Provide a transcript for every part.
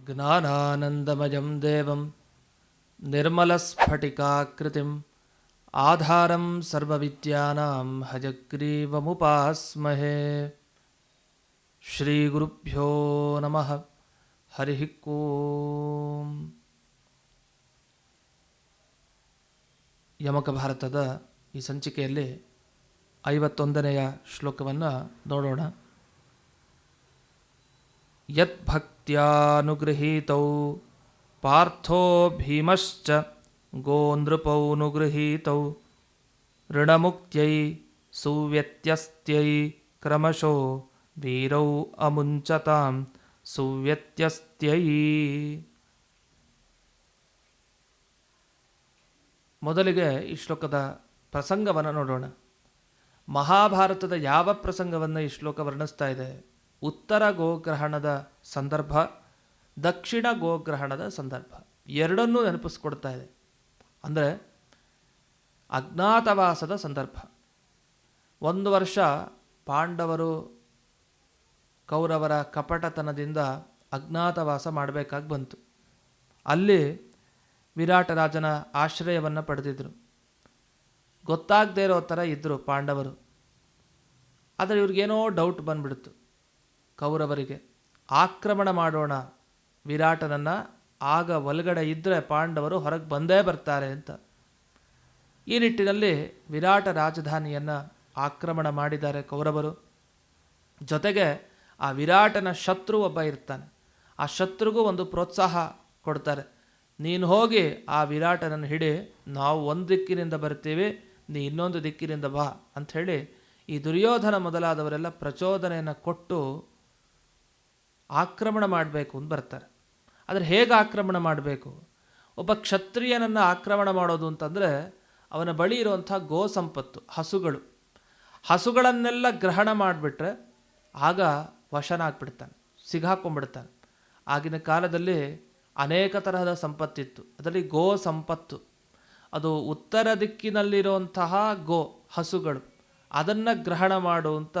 ज्ञानानन्दमयं देवं निर्मलस्फटिकाकृतिम् आधारं सर्वविद्यानां हयग्रीवमुपास्महे ಶ್ರೀಗುರುಭ್ಯೋ ನಮಃ ಹರಿ ಓಂ ಯಮಕ ಭಾರತದ ಈ ಸಂಚಿಕೆಯಲ್ಲಿ ಐವತ್ತೊಂದನೆಯ ಶ್ಲೋಕವನ್ನು ನೋಡೋಣ ಯದ್ಭಕ್ತ್ಯಾನುಗೃಹೀತೌ ಪಾರ್ಥೋ ಭೀಮಶ್ಚ ಗೋನೃಪೌನುಗೃಹೀತೌ ಋಣಮುಕ್ತ್ಯೈ ಸುವ್ಯತ್ಯಸ್ತ್ಯೈ ಕ್ರಮಶೋ ವೀರೌ ಅಮುಂಚತಾಂ ಸುವ್ಯತ್ಯಸ್ತ್ಯೈ ಮೊದಲಿಗೆ ಈ ಶ್ಲೋಕದ ಪ್ರಸಂಗವನ್ನು ನೋಡೋಣ. ಮಹಾಭಾರತದ ಯಾವ ಪ್ರಸಂಗವನ್ನು ಈ ಶ್ಲೋಕ ವರ್ಣಿಸ್ತಾ ಇದೆ? ಉತ್ತರ ಗೋಗ್ರಹಣದ ಸಂದರ್ಭ, ದಕ್ಷಿಣ ಗೋಗ್ರಹಣದ ಸಂದರ್ಭ. ಎರಡನ್ನೂ ನೆನಪಿಸ್ಕೊಡ್ತಾ ಇದೆ. ಅಂದರೆ ಅಜ್ಞಾತವಾಸದ ಸಂದರ್ಭ. ಒಂದು ವರ್ಷ ಪಾಂಡವರು ಕೌರವರ ಕಪಟತನದಿಂದ ಅಜ್ಞಾತವಾಸ ಮಾಡಬೇಕಾಗಿ ಬಂತು. ಅಲ್ಲಿ ವಿರಾಟರಾಜನ ಆಶ್ರಯವನ್ನು ಪಡೆದಿದ್ದರು ಗೊತ್ತಾಗದೇ ಇರೋ ಥರ ಇದ್ದರು ಪಾಂಡವರು. ಆದರೆ ಇವ್ರಿಗೇನೋ ಡೌಟ್ ಬಂದ್ಬಿಡ್ತು. ಕೌರವರಿಗೆ. ಆಕ್ರಮಣ ಮಾಡೋಣ. ವಿರಾಟನನ್ನು ಆಗ ಒಳಗಡೆ ಇದ್ದರೆ ಪಾಂಡವರು ಹೊರಗೆ ಬಂದೇ ಬರ್ತಾರೆ ಅಂತ. ಈ ನಿಟ್ಟಿನಲ್ಲಿ ವಿರಾಟ ರಾಜಧಾನಿಯನ್ನು ಆಕ್ರಮಣ ಮಾಡಿದ್ದಾರೆ ಕೌರವರು. ಜೊತೆಗೆ ಆ ವಿರಾಟನ ಶತ್ರು ಒಬ್ಬ ಇರ್ತಾನೆ. ಆ ಶತ್ರುಗೂ ಒಂದು ಪ್ರೋತ್ಸಾಹ ಕೊಡ್ತಾರೆ. ನೀನು ಹೋಗಿ ಆ ವಿರಾಟನನ್ನು ಹಿಡಿ, ನಾವು ಒಂದು ದಿಕ್ಕಿನಿಂದ ಬರ್ತೀವಿ, ನೀ ಇನ್ನೊಂದು ದಿಕ್ಕಿನಿಂದ ಬಾ ಅಂಥೇಳಿ ಈ ದುರ್ಯೋಧನ ಮೊದಲಾದವರೆಲ್ಲ ಪ್ರಚೋದನೆಯನ್ನು ಕೊಟ್ಟು ಆಕ್ರಮಣ ಮಾಡಬೇಕು ಅಂತ ಬರ್ತಾರೆ. ಆದರೆ ಹೇಗೆ ಆಕ್ರಮಣ ಮಾಡಬೇಕು? ಒಬ್ಬ ಕ್ಷತ್ರಿಯನನ್ನು ಆಕ್ರಮಣ ಮಾಡೋದು ಅಂತಂದರೆ ಅವನ ಬಳಿ ಇರುವಂಥ ಗೋ ಸಂಪತ್ತು, ಹಸುಗಳು. ಹಸುಗಳನ್ನೆಲ್ಲ ಗ್ರಹಣ ಮಾಡಿಬಿಟ್ರೆ ಆಗ ವಶನಾಗ್ಬಿಡ್ತಾನೆ ಸಿಗಾಕೊಂಡ್ಬಿಡ್ತಾನೆ. ಆಗಿನ ಕಾಲದಲ್ಲಿ ಅನೇಕ ತರಹದ ಸಂಪತ್ತಿತ್ತು. ಅದರಲ್ಲಿ ಗೋ ಸಂಪತ್ತು. ಅದು ಉತ್ತರ ದಿಕ್ಕಿನಲ್ಲಿರುವಂತಹ ಗೋ ಹಸುಗಳು. ಅದನ್ನು ಗ್ರಹಣ ಮಾಡುವಂಥ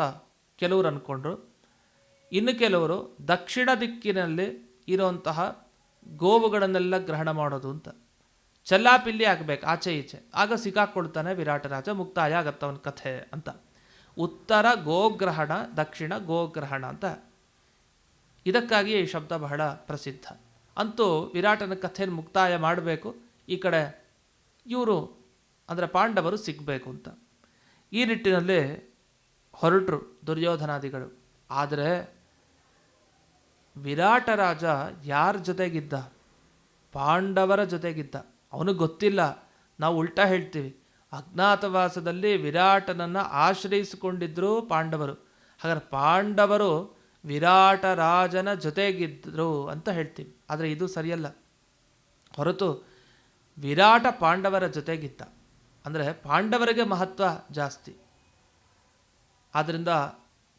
ಕೆಲವರು ಅಂದ್ಕೊಂಡ್ರು ಇನ್ನು ಕೆಲವರು ದಕ್ಷಿಣ ದಿಕ್ಕಿನಲ್ಲಿ ಇರುವಂತಹ ಗೋವುಗಳನ್ನೆಲ್ಲ ಗ್ರಹಣ ಮಾಡೋದು ಅಂತ. ಚಲ್ಲಾಪಿಲ್ಲಿ ಆಗಬೇಕು, ಆಚೆ ಈಚೆ. ಆಗ ಸಿಕ್ಕಾಕ್ಕೊಳ್ತಾನೆ ವಿರಾಟರಾಜ, ಮುಕ್ತಾಯ ಆಗತ್ತ ಅವನ ಕಥೆ ಅಂತ. ಉತ್ತರ ಗೋಗ್ರಹಣ, ದಕ್ಷಿಣ ಗೋಗ್ರಹಣ ಅಂತ. ಇದಕ್ಕಾಗಿ ಈ ಶಬ್ದ ಬಹಳ ಪ್ರಸಿದ್ಧ. ಅಂತೂ ವಿರಾಟನ ಕಥೆಯನ್ನು ಮುಕ್ತಾಯ ಮಾಡಬೇಕು. ಈ ಕಡೆ ಇವರು, ಅಂದರೆ ಪಾಂಡವರು ಸಿಗಬೇಕು ಅಂತ. ಈ ನಿಟ್ಟಿನಲ್ಲಿ ಹೊರಟರು ದುರ್ಯೋಧನಾದಿಗಳು. ಆದರೆ ವಿರಾಟ ರಾಜ ಯಾರ ಜೊತೆಗಿದ್ದ? ಪಾಂಡವರ ಜೊತೆಗಿದ್ದ. ಅವನಿಗೆ ಗೊತ್ತಿಲ್ಲ. ನಾವು ಉಲ್ಟಾ ಹೇಳ್ತೀವಿ. ಅಜ್ಞಾತವಾಸದಲ್ಲಿ ವಿರಾಟನನ್ನು ಆಶ್ರಯಿಸಿಕೊಂಡಿದ್ದರು ಪಾಂಡವರು. ಹಾಗಾದ್ರೆ ಪಾಂಡವರು ವಿರಾಟ ರಾಜನ ಜೊತೆಗಿದ್ದರು ಅಂತ ಹೇಳ್ತೀವಿ. ಆದರೆ ಇದು ಸರಿಯಲ್ಲ. ಹೊರತು ವಿರಾಟ ಪಾಂಡವರ ಜೊತೆಗಿದ್ದ. ಅಂದರೆ ಪಾಂಡವರಿಗೆ ಮಹತ್ವ ಜಾಸ್ತಿ. ಆದ್ದರಿಂದ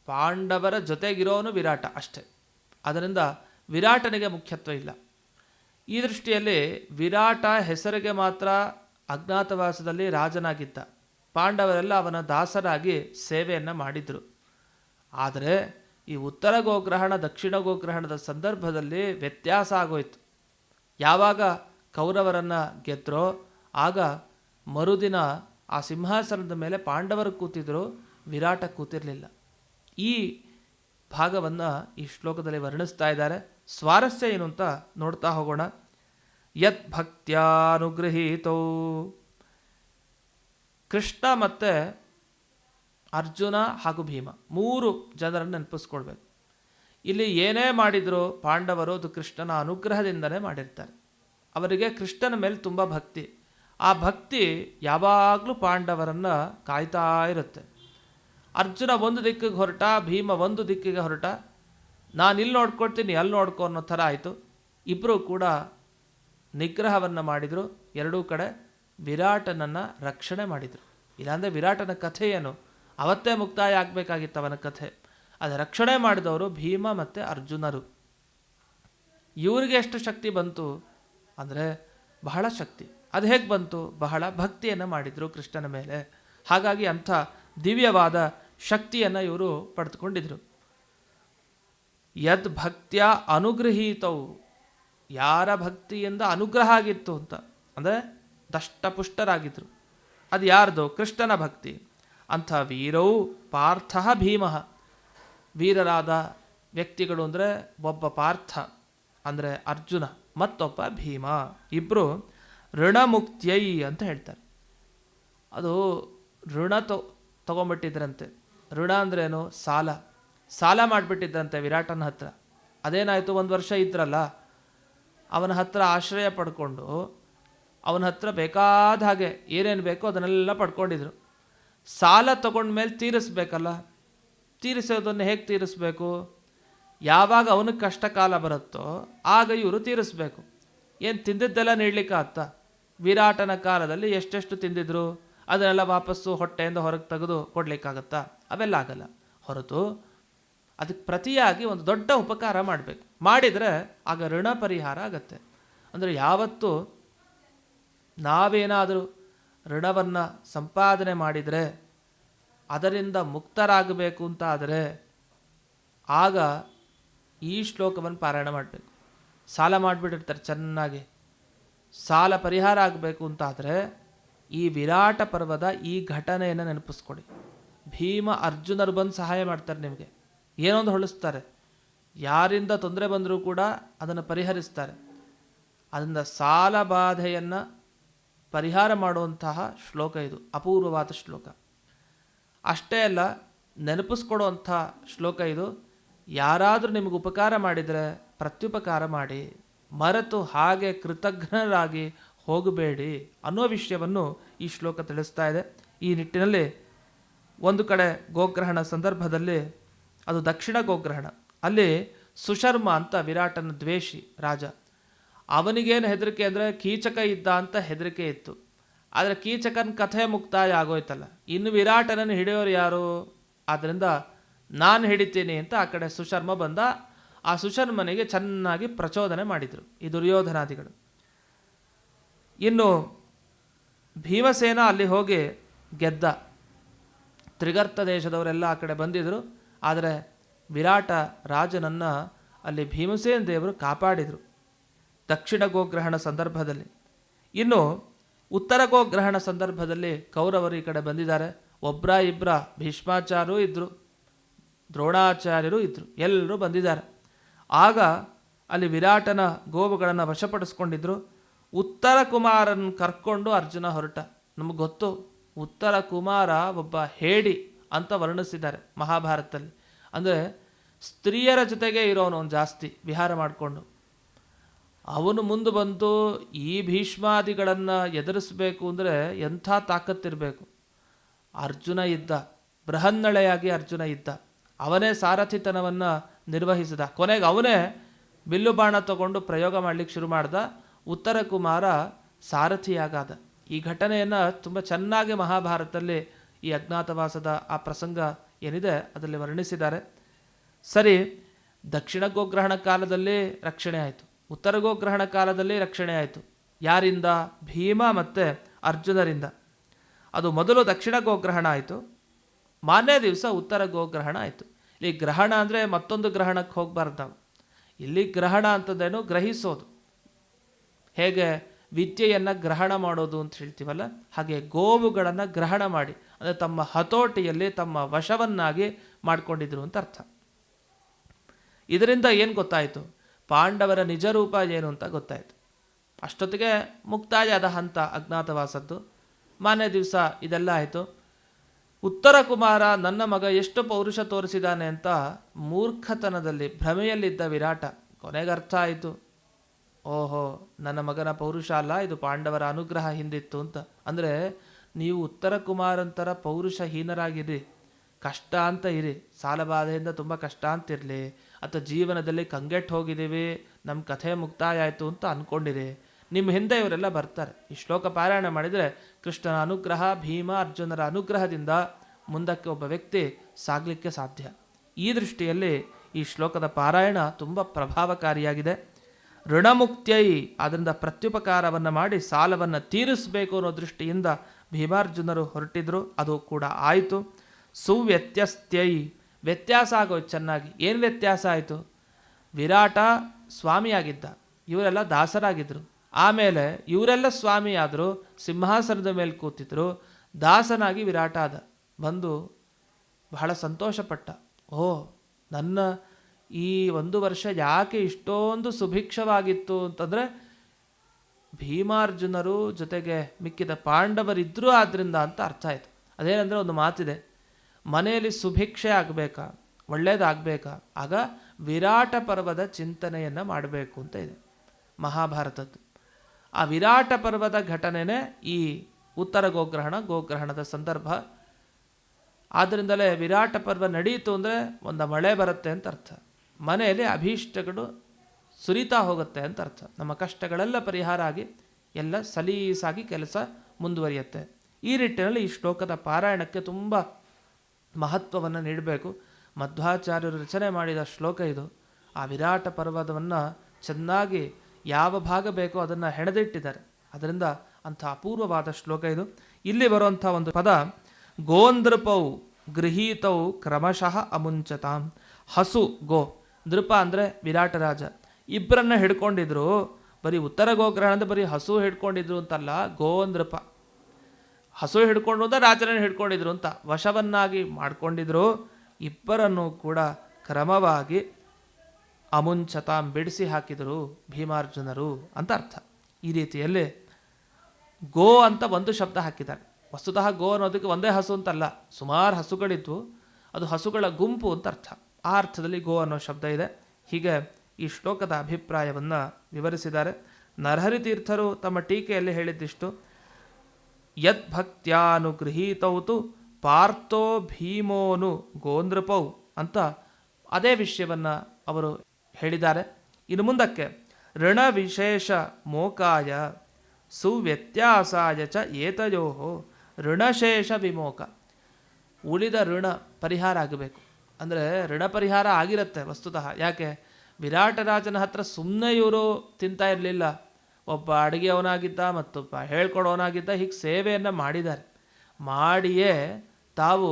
ಪಾಂಡವರ ಜೊತೆಗಿರೋನು ವಿರಾಟ ಅಷ್ಟೇ. ಅದರಿಂದ ವಿರಾಟನಿಗೆ ಮುಖ್ಯತ್ವ ಇಲ್ಲ. ಈ ದೃಷ್ಟಿಯಲ್ಲಿ ವಿರಾಟ ಹೆಸರಿಗೆ ಮಾತ್ರ ಅಜ್ಞಾತವಾಸದಲ್ಲಿ ರಾಜನಾಗಿದ್ದ. ಪಾಂಡವರೆಲ್ಲ ಅವನ ದಾಸರಾಗಿ ಸೇವೆಯನ್ನು ಮಾಡಿದರು. ಆದರೆ ಈ ಉತ್ತರ ಗೋಗ್ರಹಣ, ದಕ್ಷಿಣ ಗೋಗ್ರಹಣದ ಸಂದರ್ಭದಲ್ಲಿ ವ್ಯತ್ಯಾಸ ಆಗೋಯ್ತು. ಯಾವಾಗ ಕೌರವರನ್ನು ಗೆದ್ದರೋ ಆಗ ಮರುದಿನ ಆ ಸಿಂಹಾಸನದ ಮೇಲೆ ಪಾಂಡವರು ಕೂತಿದ್ರು, ವಿರಾಟ ಕೂತಿರಲಿಲ್ಲ. ಈ ಭಾಗವನ್ನು ಈ ಶ್ಲೋಕದಲ್ಲಿ ವರ್ಣಿಸ್ತಾ ಇದ್ದಾರೆ. ಸ್ವಾರಸ್ಯ ಏನು ಅಂತ ನೋಡ್ತಾ ಹೋಗೋಣ. ಯತ್ ಭಕ್ತ್ಯಾನುಗೃಹೀತೋ. ಕೃಷ್ಣ ಮತ್ತು ಅರ್ಜುನ ಹಾಗೂ ಭೀಮ ಮೂರು ಜನರನ್ನು ನೆನಪಿಸ್ಕೊಳ್ಬೇಕು. ಇಲ್ಲಿ ಏನೇ ಮಾಡಿದರೂ ಪಾಂಡವರು ಅದು ಕೃಷ್ಣನ ಅನುಗ್ರಹದಿಂದಲೇ ಮಾಡಿರ್ತಾರೆ. ಅವರಿಗೆ ಕೃಷ್ಣನ ಮೇಲೆ ತುಂಬ ಭಕ್ತಿ. ಆ ಭಕ್ತಿ ಯಾವಾಗಲೂ ಪಾಂಡವರನ್ನು ಕಾಯ್ತಾ ಇರುತ್ತೆ. ಅರ್ಜುನ ಒಂದು ದಿಕ್ಕಿಗೆ ಹೊರಟ, ಭೀಮ ಒಂದು ದಿಕ್ಕಿಗೆ ಹೊರಟ. ನಾನು ಇಲ್ಲಿ ನೋಡ್ಕೊಳ್ತೀನಿ ಅಲ್ಲಿ ನೋಡ್ಕೋ ಅನ್ನೋ ಥರ ಆಯಿತು. ಇಬ್ಬರೂ ಕೂಡ ನಿಗ್ರಹವನ್ನು ಮಾಡಿದರು. ಎರಡೂ ಕಡೆ ವಿರಾಟನನ್ನು ರಕ್ಷಣೆ ಮಾಡಿದರು. ಇಲ್ಲಾಂದರೆ ವಿರಾಟನ ಕಥೆ ಏನು? ಅವತ್ತೇ ಮುಕ್ತಾಯ ಆಗಬೇಕಾಗಿತ್ತು ಅವನ ಕಥೆ. ಅದು ರಕ್ಷಣೆ ಮಾಡಿದವರು ಭೀಮ ಮತ್ತು ಅರ್ಜುನರು. ಇವರಿಗೆ ಎಷ್ಟು ಶಕ್ತಿ ಬಂತು? ಅಂದರೆ ಬಹಳ ಶಕ್ತಿ. ಅದು ಹೇಗೆ ಬಂತು? ಬಹಳ ಭಕ್ತಿಯನ್ನು ಮಾಡಿದರು ಕೃಷ್ಣನ ಮೇಲೆ. ಹಾಗಾಗಿ ಅಂಥ ದಿವ್ಯವಾದ ಶಕ್ತಿಯನ್ನು ಇವರು ಪಡೆದುಕೊಂಡಿದ್ರು. ಯದ್ ಭಕ್ತಿಯ ಅನುಗ್ರಹೀತವು ಯಾರ ಭಕ್ತಿಯಿಂದ ಅನುಗ್ರಹ ಆಗಿತ್ತು ಅಂತ. ಅಂದರೆ ದಷ್ಟಪುಷ್ಟರಾಗಿದ್ದರು ಅದು ಯಾರ್ದು? ಕೃಷ್ಣನ ಭಕ್ತಿ. ಅಂಥ ವೀರವು ಪಾರ್ಥ ಭೀಮ. ವೀರರಾದ ವ್ಯಕ್ತಿಗಳು ಅಂದರೆ ಒಬ್ಬ ಪಾರ್ಥ, ಅಂದರೆ ಅರ್ಜುನ, ಮತ್ತೊಬ್ಬ ಭೀಮ. ಇಬ್ಬರು ಋಣಮುಕ್ತಿಯೈ ಅಂತ ಹೇಳ್ತಾರೆ. ಅದು ಋಣ ತೊ, ತಗೊಂಬಿಟ್ಟಿದ್ರಂತೆ. ಋಣ ಅಂದ್ರೇನು? ಸಾಲ. ಸಾಲ ಮಾಡಿಬಿಟ್ಟಿದ್ದಂತೆ ವಿರಾಟನ ಹತ್ರ. ಅದೇನಾಯಿತು? ಒಂದು ವರ್ಷ ಇದ್ರಲ್ಲ. ಅವನ ಹತ್ರ ಆಶ್ರಯ ಪಡ್ಕೊಂಡು, ಅವನ ಹತ್ರ ಬೇಕಾದ ಹಾಗೆ ಏನೇನು ಬೇಕೋ ಅದನ್ನೆಲ್ಲ ಪಡ್ಕೊಂಡಿದ್ರು. ಸಾಲ ತಗೊಂಡ್ಮೇಲೆ ತೀರಿಸ್ಬೇಕಲ್ಲ. ತೀರಿಸೋದನ್ನು ಹೇಗೆ ತೀರಿಸ್ಬೇಕು? ಯಾವಾಗ ಅವನಿಗೆ ಕಷ್ಟ ಕಾಲ ಬರುತ್ತೋ, ಆಗ ಇವರು ತೀರಿಸ್ಬೇಕು. ಏನು ತಿಂದಿದ್ದೆಲ್ಲ ನೀಡಲಿಕ್ಕೆ ಆತ್ತ ವಿರಾಟನ ಕಾಲದಲ್ಲಿ ಎಷ್ಟೆಷ್ಟು ತಿಂದಿದ್ರು? ಅದನ್ನೆಲ್ಲ ವಾಪಸ್ಸು ಹೊಟ್ಟೆಯಿಂದ ಹೊರಗೆ ತೆಗೆದು ಕೊಡ್ಲಿಕ್ಕಾಗತ್ತಾ? ಅವೆಲ್ಲ ಆಗಲ್ಲ. ಹೊರತು ಅದಕ್ಕೆ ಪ್ರತಿಯಾಗಿ ಒಂದು ದೊಡ್ಡ ಉಪಕಾರ ಮಾಡಬೇಕು. ಮಾಡಿದರೆ ಆಗ ಋಣ ಪರಿಹಾರ ಆಗತ್ತೆ. ಅಂದರೆ ಯಾವತ್ತು ನಾವೇನಾದರೂ ಋಣವನ್ನು ಸಂಪಾದನೆ ಮಾಡಿದರೆ ಅದರಿಂದ ಮುಕ್ತರಾಗಬೇಕು ಅಂತ ಆದರೆ ಆಗ ಈ ಶ್ಲೋಕವನ್ನು ಪಾರಾಯಣ ಮಾಡಬೇಕು. ಸಾಲ ಮಾಡಿಬಿಟ್ಟಿರ್ತಾರೆ ಚೆನ್ನಾಗಿ. ಸಾಲ ಪರಿಹಾರ ಆಗಬೇಕು ಅಂತಾದರೆ ಈ ವಿರಾಟ ಪರ್ವದ ಈ ಘಟನೆಯನ್ನು ನೆನಪಿಸ್ಕೊಡಿ. ಭೀಮ ಅರ್ಜುನರು ಬಂದು ಸಹಾಯ ಮಾಡ್ತಾರೆ ನಿಮಗೆ. ಏನೊಂದು ಹೊಳಿಸ್ತಾರೆ. ಯಾರಿಂದ ತೊಂದರೆ ಬಂದರೂ ಕೂಡ ಅದನ್ನು ಪರಿಹರಿಸ್ತಾರೆ. ಅದರಿಂದ ಸಾಲ ಬಾಧೆಯನ್ನು ಪರಿಹಾರ ಮಾಡುವಂತಹ ಶ್ಲೋಕ ಇದು, ಅಪೂರ್ವವಾದ ಶ್ಲೋಕ. ಅಷ್ಟೇ ಅಲ್ಲ, ನೆನಪಿಸ್ಕೊಡುವಂಥ ಶ್ಲೋಕ ಇದು, ಯಾರಾದರೂ ನಿಮಗೆ ಉಪಕಾರ ಮಾಡಿದರೆ ಪ್ರತ್ಯುಪಕಾರ ಮಾಡಿ, ಮರೆತು ಹಾಗೆ ಕೃತಜ್ಞರಾಗಿ ಹೋಗಬೇಡಿ ಅನ್ನೋ ವಿಷಯವನ್ನು ಈ ಶ್ಲೋಕ ತಿಳಿಸ್ತಾ ಇದೆ. ಈ ನಿಟ್ಟಿನಲ್ಲಿ ಒಂದು ಕಡೆ ಗೋಗ್ರಹಣ ಸಂದರ್ಭದಲ್ಲಿ ಅದು ದಕ್ಷಿಣ ಗೋಗ್ರಹಣ. ಅಲ್ಲಿ ಸುಶರ್ಮ ಅಂತ ವಿರಾಟನ ದ್ವೇಷಿ ರಾಜ. ಅವನಿಗೇನು ಹೆದರಿಕೆ ಅಂದರೆ ಕೀಚಕ ಇದ್ದ ಅಂತ ಹೆದರಿಕೆ ಇತ್ತು. ಆದರೆ ಕೀಚಕನ ಕಥೆ ಮುಕ್ತಾಯ ಆಗೋಯ್ತಲ್ಲ. ಇನ್ನು ವಿರಾಟನನ್ನು ಹಿಡಿಯೋರು ಯಾರು? ಆದ್ದರಿಂದ ನಾನು ಹಿಡಿತೀನಿ ಅಂತ ಆ ಕಡೆ ಸುಶರ್ಮ ಬಂದ. ಆ ಸುಶರ್ಮನಿಗೆ ಚೆನ್ನಾಗಿ ಪ್ರಚೋದನೆ ಮಾಡಿದರು ಈ ದುರ್ಯೋಧನಾದಿಗಳು. ಇನ್ನು ಭೀಮಸೇನ ಅಲ್ಲಿ ಹೋಗಿ ಗೆದ್ದ. ತ್ರಿಗರ್ತ ದೇಶದವರೆಲ್ಲ ಆ ಕಡೆ ಬಂದಿದ್ದರು ಆದರೆ ವಿರಾಟ ರಾಜನನ್ನು ಅಲ್ಲಿ ಭೀಮಸೇನ ದೇವರು ಕಾಪಾಡಿದರು. ದಕ್ಷಿಣ ಗೋಗ್ರಹಣ ಸಂದರ್ಭದಲ್ಲಿ. ಇನ್ನು ಉತ್ತರ ಗೋಗ್ರಹಣ ಸಂದರ್ಭದಲ್ಲಿ ಕೌರವರು ಈ ಕಡೆ ಬಂದಿದ್ದಾರೆ. ಒಬ್ಬರ ಇಬ್ಬರ ಭೀಷ್ಮಾಚಾರ್ಯರು ಇದ್ದರು ದ್ರೋಣಾಚಾರ್ಯರು ಇದ್ದರು ಎಲ್ಲರೂ ಬಂದಿದ್ದಾರೆ. ಆಗ ಅಲ್ಲಿ ವಿರಾಟನ ಗೋವುಗಳನ್ನು ವಶಪಡಿಸ್ಕೊಂಡಿದ್ರು. ಉತ್ತರ ಕುಮಾರನ ಕರ್ಕೊಂಡು ಅರ್ಜುನ ಹೊರಟ. ನಮಗೆ ಗೊತ್ತು. ಉತ್ತರ ಕುಮಾರ ಒಬ್ಬ ಹೇಡಿ ಅಂತ ವರ್ಣಿಸಿದ್ದಾರೆ ಮಹಾಭಾರತದಲ್ಲಿ. ಅಂದರೆ ಸ್ತ್ರೀಯರ ಜೊತೆಗೆ ಇರೋನು ಅವನು ಜಾಸ್ತಿ ವಿಹಾರ ಮಾಡಿಕೊಂಡು. ಅವನು ಮುಂದೆ ಬಂದು ಈ ಭೀಷ್ಮಾದಿಗಳನ್ನು ಎದುರಿಸಬೇಕು ಅಂದರೆ ಎಂಥ ತಾಕತ್ತಿರಬೇಕು? ಅರ್ಜುನ ಇದ್ದ, ಬೃಹನ್ನಳೆಯಾಗಿ ಅರ್ಜುನ ಇದ್ದ. ಅವನೇ ಸಾರಥಿತನವನ್ನು ನಿರ್ವಹಿಸಿದ. ಕೊನೆಗೆ ಅವನೇ ಬಿಲ್ಲು ಬಾಣ ತಗೊಂಡು ಪ್ರಯೋಗ ಮಾಡಲಿಕ್ಕೆ ಶುರು ಮಾಡ್ದ. ಉತ್ತರ ಕುಮಾರ ಸಾರಥಿಯಾಗಾದ. ಈ ಘಟನೆಯನ್ನು ತುಂಬ ಚೆನ್ನಾಗಿ ಮಹಾಭಾರತದಲ್ಲಿ ಈ ಅಜ್ಞಾತವಾಸದ ಆ ಪ್ರಸಂಗ ಏನಿದೆ ಅದರಲ್ಲಿ ವರ್ಣಿಸಿದ್ದಾರೆ. ಸರಿ, ದಕ್ಷಿಣ ಗೋಗ್ರಹಣ ಕಾಲದಲ್ಲಿ ರಕ್ಷಣೆ ಆಯಿತು. ಉತ್ತರ ಗೋಗ್ರಹಣ ಕಾಲದಲ್ಲಿ ರಕ್ಷಣೆ ಆಯಿತು. ಯಾರಿಂದ? ಭೀಮ ಮತ್ತು ಅರ್ಜುನರಿಂದ. ಅದು ಮೊದಲು ದಕ್ಷಿಣ ಗೋಗ್ರಹಣ ಆಯಿತು. ಮಾನ್ಯ ದಿವಸ ಉತ್ತರ ಗೋಗ್ರಹಣ ಆಯಿತು. ಇಲ್ಲಿ ಗ್ರಹಣ ಅಂದರೆ ಮತ್ತೊಂದು ಗ್ರಹಣಕ್ಕೆ ಹೋಗಬಾರ್ದು ನಾವು. ಇಲ್ಲಿ ಗ್ರಹಣ ಅಂತದೇನು ಗ್ರಹಿಸೋದು. ಹೇಗೆ? ವಿದ್ಯೆಯನ್ನು ಗ್ರಹಣ ಮಾಡೋದು ಅಂತ ಹೇಳ್ತೀವಲ್ಲ? ಹಾಗೆ ಗೋವುಗಳನ್ನು ಗ್ರಹಣ ಮಾಡಿ, ಅಂದರೆ ತಮ್ಮ ಹತೋಟಿಯಲ್ಲಿ ತಮ್ಮ ವಶವನ್ನಾಗಿ ಮಾಡಿಕೊಂಡಿದ್ರು ಅಂತ ಅರ್ಥ. ಇದರಿಂದ ಏನು ಗೊತ್ತಾಯಿತು? ಪಾಂಡವರ ನಿಜ ರೂಪ ಏನು ಅಂತ ಗೊತ್ತಾಯಿತು. ಅಷ್ಟೊತ್ತಿಗೆ ಮುಕ್ತಾಯ ಆದ ಹಂತ ಅಜ್ಞಾತವಾಸದ್ದು. ಮಾನ್ಯ ದಿವಸ ಇದೆಲ್ಲ ಆಯಿತು. ಉತ್ತರ ಕುಮಾರ ನನ್ನ ಮಗ ಎಷ್ಟು ಪೌರುಷ ತೋರಿಸಿದ್ದಾನೆ ಅಂತ ಮೂರ್ಖತನದಲ್ಲಿ ಭ್ರಮೆಯಲ್ಲಿದ್ದ ವಿರಾಟ. ಕೊನೆಗೆ ಅರ್ಥ ಆಯಿತು. ಓಹೋ, ನನ್ನ ಮಗನ ಪೌರುಷ ಅಲ್ಲ, ಇದು ಪಾಂಡವರ ಅನುಗ್ರಹ ಹಿಂದಿತ್ತು ಅಂತ. ಅಂದರೆ, ನೀವು ಉತ್ತರ ಕುಮಾರಂತರ ಪೌರುಷಹೀನರಾಗಿರಿ, ಕಷ್ಟ ಅಂತ ಇರಿ, ಸಾಲಬಾಧೆಯಿಂದ ತುಂಬ ಕಷ್ಟ ಅಂತಿರಲಿ ಅಥವಾ ಜೀವನದಲ್ಲಿ ಕಂಗೆಟ್ಟು ಹೋಗಿದ್ದೀವಿ ನಮ್ಮ ಕಥೆ ಮುಕ್ತಾಯ ಆಯಿತು ಅಂತ ಅಂದ್ಕೊಂಡಿರಿ ನಿಮ್ಮ ಹಿಂದೆ ಇವರೆಲ್ಲ ಬರ್ತಾರೆ. ಈ ಶ್ಲೋಕ ಪಾರಾಯಣ ಮಾಡಿದರೆ ಕೃಷ್ಣನ ಅನುಗ್ರಹ, ಭೀಮ ಅರ್ಜುನರ ಅನುಗ್ರಹದಿಂದ ಮುಂದಕ್ಕೆ ಒಬ್ಬ ವ್ಯಕ್ತಿ ಸಾಗಲಿಕ್ಕೆ ಸಾಧ್ಯ. ಈ ದೃಷ್ಟಿಯಲ್ಲಿ ಈ ಶ್ಲೋಕದ ಪಾರಾಯಣ ತುಂಬ ಪ್ರಭಾವಕಾರಿಯಾಗಿದೆ. ಋಣಮುಕ್ತ್ಯೈ, ಅದರಿಂದ ಪ್ರತ್ಯುಪಕಾರವನ್ನು ಮಾಡಿ ಸಾಲವನ್ನು ತೀರಿಸಬೇಕು ಅನ್ನೋ ದೃಷ್ಟಿಯಿಂದ ಭೀಮಾರ್ಜುನರು ಹೊರಟಿದ್ರು, ಅದು ಕೂಡ ಆಯಿತು. ಸುವ್ಯತ್ಯಸ್ತ್ಯೈ ವ್ಯತ್ಯಾಸ ಆಗೋಯ್ತು ಚೆನ್ನಾಗಿ. ಏನು ವ್ಯತ್ಯಾಸ ಆಯಿತು? ವಿರಾಟ ಸ್ವಾಮಿಯಾಗಿದ್ದ. ಇವರೆಲ್ಲ ದಾಸರಾಗಿದ್ದರು ಆಮೇಲೆ ಇವರೆಲ್ಲ ಸ್ವಾಮಿಯಾದರು, ಸಿಂಹಾಸನದ ಮೇಲೆ ಕೂತಿದ್ರು, ದಾಸನಾಗಿ ವಿರಾಟ ಆದ. ಬಂದು ಬಹಳ ಸಂತೋಷಪಟ್ಟ. ಓ ನನ್ನ ಈ ಒಂದು ವರ್ಷ ಯಾಕೆ ಇಷ್ಟೊಂದು ಸುಭಿಕ್ಷವಾಗಿತ್ತು ಅಂತಂದರೆ ಭೀಮಾರ್ಜುನರು ಜೊತೆಗೆ ಮಿಕ್ಕಿದ ಪಾಂಡವರಿದ್ದರೂ ಆದ್ದರಿಂದ ಅಂತ ಅರ್ಥ ಆಯಿತು. ಅದೇನೆಂದರೆ ಒಂದು ಮಾತಿದೆ, ಮನೆಯಲ್ಲಿ ಸುಭಿಕ್ಷೆ ಆಗಬೇಕಾ ಒಳ್ಳೆಯದಾಗಬೇಕಾ ಆಗ ವಿರಾಟ ಪರ್ವದ ಚಿಂತನೆಯನ್ನು ಮಾಡಬೇಕು ಅಂತ ಇದೆ ಮಹಾಭಾರತದ್ದು. ಆ ವಿರಾಟ ಪರ್ವದ ಘಟನೆನೇ ಈ ಉತ್ತರ ಗೋಗ್ರಹಣ, ಗೋಗ್ರಹಣದ ಸಂದರ್ಭ. ಆದ್ದರಿಂದಲೇ ವಿರಾಟ ಪರ್ವ ನಡೆಯಿತು ಅಂದರೆ ಒಂದು ಮಳೆ ಬರುತ್ತೆ ಅಂತ ಅರ್ಥ. ಮನೆಯಲ್ಲಿ ಅಭೀಷ್ಟಗಳು ಸುರಿತಾ ಹೋಗುತ್ತೆ ಅಂತ ಅರ್ಥ. ನಮ್ಮ ಕಷ್ಟಗಳೆಲ್ಲ ಪರಿಹಾರ ಆಗಿ ಎಲ್ಲ ಸಲೀಸಾಗಿ ಕೆಲಸ ಮುಂದುವರಿಯುತ್ತೆ. ಈ ನಿಟ್ಟಿನಲ್ಲಿ ಈ ಶ್ಲೋಕದ ಪಾರಾಯಣಕ್ಕೆ ತುಂಬ ಮಹತ್ವವನ್ನು ನೀಡಬೇಕು. ಮಧ್ವಾಚಾರ್ಯರು ರಚನೆ ಮಾಡಿದ ಶ್ಲೋಕ ಇದು. ಆ ವಿರಾಟ ಪರ್ವತವನ್ನು ಚೆನ್ನಾಗಿ ಯಾವ ಭಾಗ ಬೇಕೋ ಅದನ್ನು ಹೆಣೆದಿಟ್ಟಿದ್ದಾರೆ. ಅದರಿಂದ ಅಂಥ ಅಪೂರ್ವವಾದ ಶ್ಲೋಕ ಇದು. ಇಲ್ಲಿ ಬರುವಂಥ ಒಂದು ಪದ ಗೋಂದೃಪೌ ಗೃಹೀತೌ ಕ್ರಮಶಃ ಅಮುಂಚತಾಂ. ಹಸು ಗೋ. ನೃಪ ಅಂದರೆ ವಿರಾಟ ರಾಜ. ಇಬ್ಬರನ್ನ ಹಿಡ್ಕೊಂಡಿದ್ರು, ಬರೀ ಉತ್ತರ ಗೋಗ್ರಹಣದ ಬರೀ ಹಸು ಹಿಡ್ಕೊಂಡಿದ್ರು ಅಂತಲ್ಲ ಗೋ ನೃಪ ಹಸು ಹಿಡ್ಕೊಂಡು ಅಂತ ರಾಜರನ್ನು ಹಿಡ್ಕೊಂಡಿದ್ರು ಅಂತ ವಶವನ್ನಾಗಿ ಮಾಡಿಕೊಂಡಿದ್ರು. ಇಬ್ಬರನ್ನು ಕೂಡ ಕ್ರಮವಾಗಿ ಅಮುಂಚತಾಂ ಬಿಡಿಸಿ ಹಾಕಿದರು ಭೀಮಾರ್ಜುನರು ಅಂತ ಅರ್ಥ. ಈ ರೀತಿಯಲ್ಲಿ ಗೋ ಅಂತ ಒಂದು ಶಬ್ದ ಹಾಕಿದ್ದಾರೆ. ವಸ್ತುತಃ ಗೋ ಅನ್ನೋದಕ್ಕೆ ಒಂದೇ ಹಸು ಅಂತಲ್ಲ, ಸುಮಾರು ಹಸುಗಳಿದ್ವು. ಅದು ಹಸುಗಳ ಗುಂಪು ಅಂತ ಅರ್ಥ. ಆ ಅರ್ಥದಲ್ಲಿ ಗೋ ಅನ್ನೋ ಶಬ್ದ ಇದೆ. ಹೀಗೆ ಈ ಶ್ಲೋಕದ ಅಭಿಪ್ರಾಯವನ್ನು ವಿವರಿಸಿದ್ದಾರೆ. ನರಹರಿ ತೀರ್ಥರು ತಮ್ಮ ಟೀಕೆಯಲ್ಲಿ ಹೇಳಿದ್ದಿಷ್ಟು ಯದ್ಭಕ್ತ್ಯಾನುಗೃಹೀತೌತು ಪಾರ್ಥೋ ಭೀಮೋನು ಗೋಂದೃಪೌ ಅಂತ ಅದೇ ವಿಷಯವನ್ನು ಅವರು ಹೇಳಿದ್ದಾರೆ. ಇನ್ನು ಮುಂದಕ್ಕೆ ಋಣ ವಿಶೇಷ ಮೋಕಾಯ ಸುವ್ಯತ್ಯಾಸಾಯ ಚ ಏತಯೋ ಋಣಶೇಷ ವಿಮೋಕ ಉಳಿದ ಋಣ ಪರಿಹಾರ ಆಗಬೇಕು. ಅಂದರೆ ಋಣ ಪರಿಹಾರ ಆಗಿರುತ್ತೆ ವಸ್ತುತಃ. ಯಾಕೆ? ವಿರಾಟರಾಜನ ಹತ್ರ ಸುಮ್ಮನೆ ಇವರು ತಿಂತಾ ಇರಲಿಲ್ಲ. ಒಬ್ಬ ಅಡುಗೆಯವನಾಗಿದ್ದ, ಮತ್ತೊಬ್ಬ ಹೇಳ್ಕೊಡೋನಾಗಿದ್ದ ಹೀಗೆ ಸೇವೆಯನ್ನು ಮಾಡಿದ್ದಾರೆ. ಮಾಡಿಯೇ ತಾವು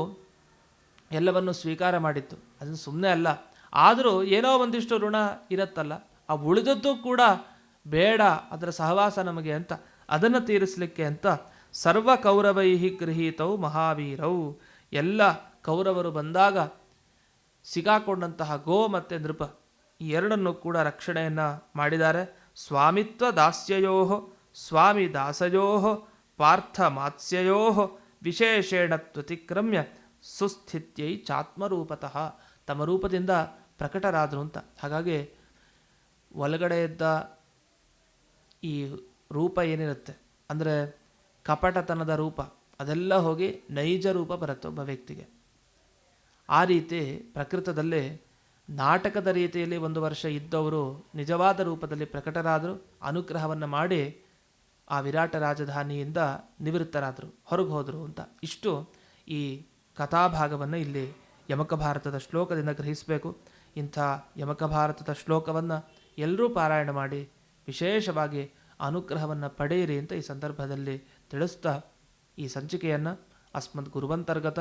ಎಲ್ಲವನ್ನು ಸ್ವೀಕಾರ ಮಾಡಿತ್ತು. ಅದನ್ನು ಸುಮ್ಮನೆ ಅಲ್ಲ. ಆದರೂ ಏನೋ ಒಂದಿಷ್ಟು ಋಣ ಇರುತ್ತಲ್ಲ. ಆ ಉಳಿದದ್ದು ಕೂಡ ಬೇಡ, ಅದರ ಸಹವಾಸ ನಮಗೆ ಅಂತ. ಅದನ್ನು ತೀರಿಸಲಿಕ್ಕೆ ಅಂತ ಸರ್ವ ಕೌರವೈ ಗೃಹೀತವು ಮಹಾವೀರವು ಎಲ್ಲ ಕೌರವರು ಬಂದಾಗ ಸಿಗಾಕೊಂಡಂತಹ ಗೋ ಮತ್ತು ನೃಪ ಈ ಎರಡನ್ನು ಕೂಡ ರಕ್ಷಣೆಯನ್ನು ಮಾಡಿದ್ದಾರೆ. ಸ್ವಾಮಿತ್ವ ದಾಸ್ಯಯೋ ಸ್ವಾಮಿ ದಾಸಯೋ ಪಾರ್ಥ ಮಾತ್ಸ್ಯಯೋ ವಿಶೇಷೇಣ ತ್ವತಿಕ್ರಮ್ಯ ಸುಸ್ಥಿತ್ಯೈ ಚಾತ್ಮರೂಪತಃ. ತಮ್ಮ ರೂಪದಿಂದ ಪ್ರಕಟರಾದರು ಅಂತ. ಹಾಗಾಗಿ ಒಳಗಡೆ ಇದ್ದ ಈ ರೂಪ ಏನಿರುತ್ತೆ? ಅಂದರೆ ಕಪಟತನದ ರೂಪ. ಅದೆಲ್ಲ ಹೋಗಿ ನೈಜ ರೂಪ ಬರುತ್ತೆ ಒಬ್ಬ ವ್ಯಕ್ತಿಗೆ. ಆ ರೀತಿ ಪ್ರಕೃತದಲ್ಲಿ ನಾಟಕದ ರೀತಿಯಲ್ಲಿ ಒಂದು ವರ್ಷ ಇದ್ದವರು ನಿಜವಾದ ರೂಪದಲ್ಲಿ ಪ್ರಕಟರಾದರು, ಅನುಗ್ರಹವನ್ನು ಮಾಡಿ ಆ ವಿರಾಟ ರಾಜಧಾನಿಯಿಂದ ನಿವೃತ್ತರಾದರು, ಹೊರಗೆ ಹೋದರು ಅಂತ. ಇಷ್ಟು ಈ ಕಥಾಭಾಗವನ್ನು ಇಲ್ಲಿ ಯಮಕ ಭಾರತದ ಶ್ಲೋಕದಿಂದ ಗ್ರಹಿಸಬೇಕು. ಇಂಥ ಯಮಕ ಭಾರತದ ಶ್ಲೋಕವನ್ನು ಎಲ್ಲರೂ ಪಾರಾಯಣ ಮಾಡಿ ವಿಶೇಷವಾಗಿ ಅನುಗ್ರಹವನ್ನು ಪಡೆಯಿರಿ ಅಂತ ಈ ಸಂದರ್ಭದಲ್ಲಿ ತಿಳಿಸ್ತಾ ಈ ಸಂಚಿಕೆಯನ್ನು ಅಸ್ಮದ್ ಗುರುವಂತರ್ಗತ